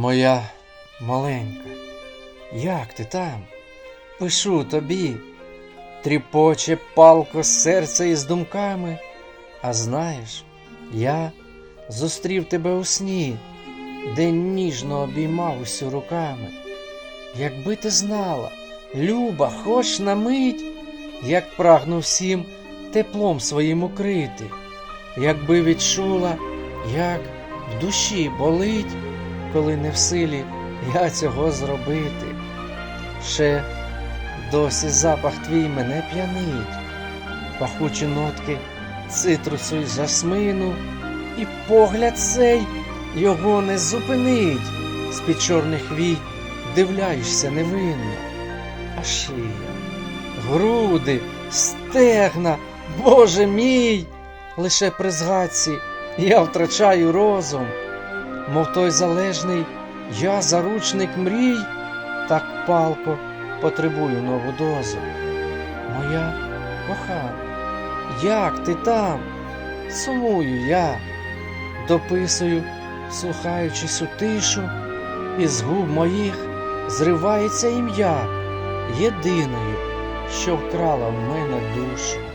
Моя маленька, як ти там? Пишу тобі, тріпоче палко серце із думками. А знаєш, я зустрів тебе у сні, де ніжно обіймав усю руками. Якби ти знала, Люба, хоч на мить, як прагну всім теплом своїм укрити, якби відчула, як в душі болить, коли не в силі я цього зробити. Ще досі запах твій мене п'янить, пахучі нотки цитрусу й жасмину, і погляд цей його не зупинить, з-під чорних вій дивляєшся невинно, а шия, груди, стегна, Боже мій, лише при згадці я втрачаю розум, мов той залежний, я заручник мрій, так палко потребую нову дозу. Моя кохана, як ти там? Сумую я, дописую, слухаючись у тишу, із губ моїх зривається ім'я єдиної, що вкрала в мене душу.